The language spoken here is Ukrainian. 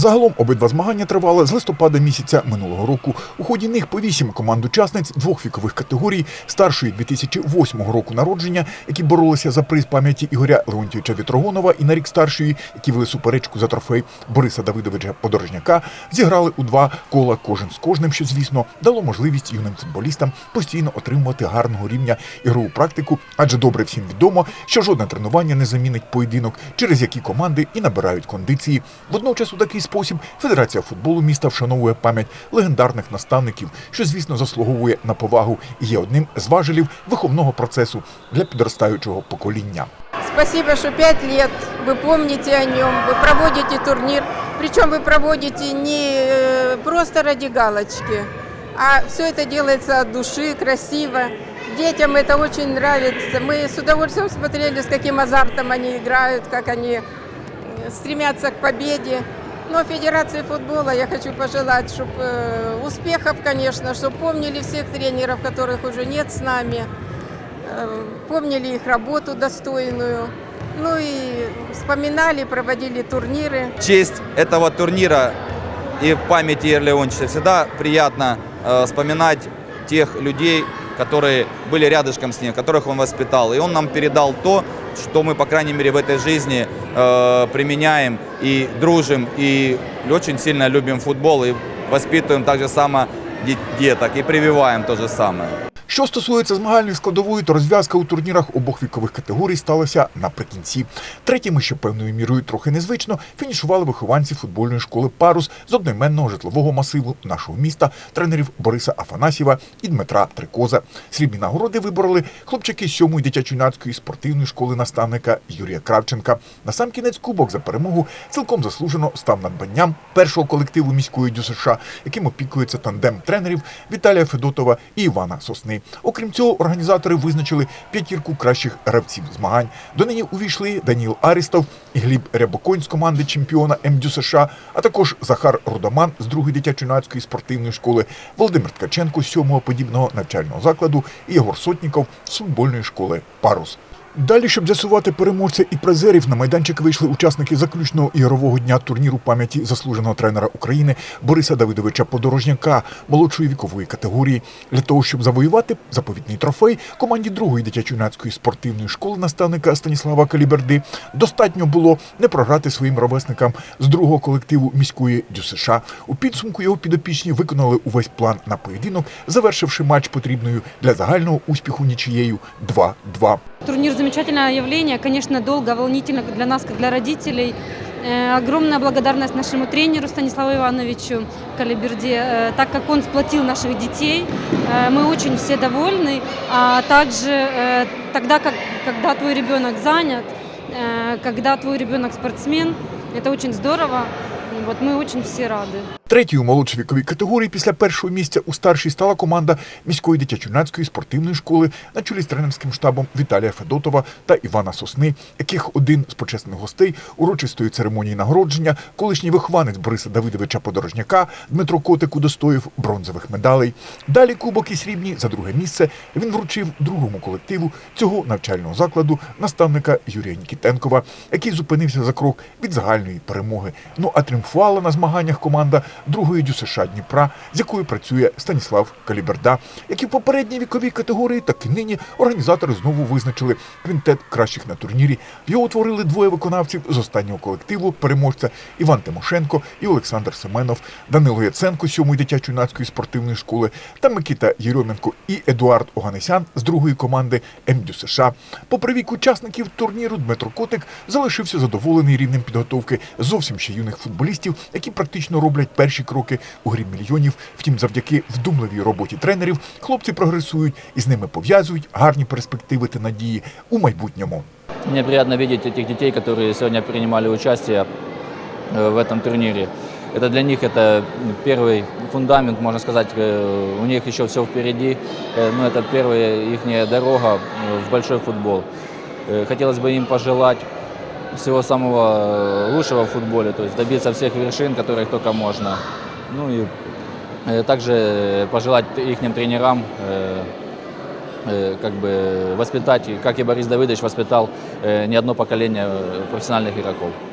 Загалом обидва змагання тривали з листопада місяця минулого року. У ході них по вісім команд учасниць двох вікових категорій старшої 2008 року народження, які боролися за приз пам'яті Ігоря Леонтійовича Вітрогонова, і на рік старшої, які вели суперечку за трофей Бориса Давидовича Подорожняка, зіграли у два кола кожен з кожним, що звісно дало можливість юним футболістам постійно отримувати гарного рівня ігрову практику, адже добре всім відомо, що жодне тренування не замінить поєдинок, через які команди і набирають кондиції. Водночас у такий спосіб Федерація футболу міста вшановує пам'ять легендарних наставників, що звісно заслуговує на повагу і є одним з важелів виховного процесу для підростаючого покоління. Спасибо, что пять лет вы помните о нем, вы проводите турнир. Причем вы проводите не э, просто ради галочки, а все это делается от души, красиво. Детям это очень нравится. Мы с удовольствием смотрели, с каким азартом они играют, как они э, стремятся к победе. Но Федерации футбола я хочу пожелать, чтобы успехов, конечно, чтобы помнили всех тренеров, которых уже нет с нами, э, помнили их работу достойную, ну и вспоминали, проводили турниры. В честь этого турнира и в памяти Игоря Леонтьевича всегда приятно э, вспоминать тех людей, которые были рядышком с ним, которых он воспитал. И он нам передал то, что мы, по крайней мере, в этой жизни э, применяем и дружим, и очень сильно любим футбол, и воспитываем так же само де- деток, и прививаем то же самое. Що стосується змагальної складової, то розв'язка у турнірах обох вікових категорій сталася наприкінці. Третіми, що певною мірою трохи незвично, фінішували вихованці футбольної школи Парус з одноіменного житлового масиву нашого міста, тренерів Бориса Афанасьєва і Дмитра Трикоза. Срібні нагороди вибороли хлопчики сьомої дитячо-юнацької спортивної школи наставника Юрія Кравченка. Насамкінець кубок за перемогу цілком заслужено став надбанням першого колективу міської ДЮСШ, яким опікується тандем тренерів Віталія Федотова і Івана Сосни. Окрім цього, організатори визначили п'ятірку кращих гравців змагань. До неї увійшли Даніл Арістов Гліб Рябоконь з команди чемпіона МДЮ США, а також Захар Рудаман з другої дитячо-юнацької спортивної школи, Володимир Ткаченко з сьомого подібного навчального закладу і Єгор Сотніков з футбольної школи Парус. Далі, щоб з'ясувати переможця і призерів, на майданчик вийшли учасники заключного ігрового дня турніру пам'яті заслуженого тренера України Бориса Давидовича Подорожняка молодшої вікової категорії. Для того, щоб завоювати заповітний трофей команді другої дитячо-юнацької спортивної школи наставника Станіслава Каліберди достатньо було не програти своїм ровесникам з другого колективу міської ДЮСШ. У підсумку його підопічні виконали увесь план на поєдинок, завершивши матч потрібною для загального успіху нічією 2-2. Турнир замечательное явление, конечно, долго, волнительно для нас, как для родителей. Э, Огромная благодарность нашему тренеру Станиславу Ивановичу Калиберде, э, так как он сплотил наших детей. Э, Мы очень все довольны. А также э, тогда, как, когда твой ребенок занят, э, когда твой ребенок спортсмен, это очень здорово. Вот мы очень все рады. Третьою у молодшій віковій категорії після першого місця у старшій стала команда міської дитячо-юнацької спортивної школи на чолі з тренерським штабом Віталія Федотова та Івана Сосни, яких один з почесних гостей урочистої церемонії нагородження, колишній вихованець Бориса Давидовича Подорожняка Дмитро Котик удостоїв бронзових медалей. Далі кубок і срібні за друге місце він вручив другому колективу цього навчального закладу наставника Юрія Нікітенкова, який зупинився за крок від загальної перемоги. Ну а тріумфувала на змаганнях команда другої ДЮСШ Дніпра, з якою працює Станіслав Каліберда. Як і в попередній віковій категорії, так і нині організатори знову визначили квінтет кращих на турнірі. Його утворили двоє виконавців з останнього колективу переможця Іван Тимошенко і Олександр Семенов, Данило Яценко сьомої дитячо-юнацької спортивної школи та Микита Єрьоменко і Едуард Оганесян з другої команди МДЮ США. Попри вік учасників турніру, Дмитро Котик залишився задоволений рівнем підготовки зовсім ще юних футболістів, які практично роблять перші кроки у грі мільйонів. Втім, завдяки вдумливій роботі тренерів хлопці прогресують і з ними пов'язують гарні перспективи та надії у майбутньому. Мне приятно видеть этих детей, которые сегодня принимали участие э, в этом турнире. Это для них это первый фундамент, можно сказать, э, у них еще все впереди, э, но это первая их дорога э, в большой футбол. Э, Хотелось бы им пожелать всего самого э, лучшего в футболе, то есть добиться всех вершин, которых только можно. Ну и э, также пожелать их тренерам э, э, как бы воспитать, как и Борис Давыдович воспитал э, не одно поколение э, профессиональных игроков.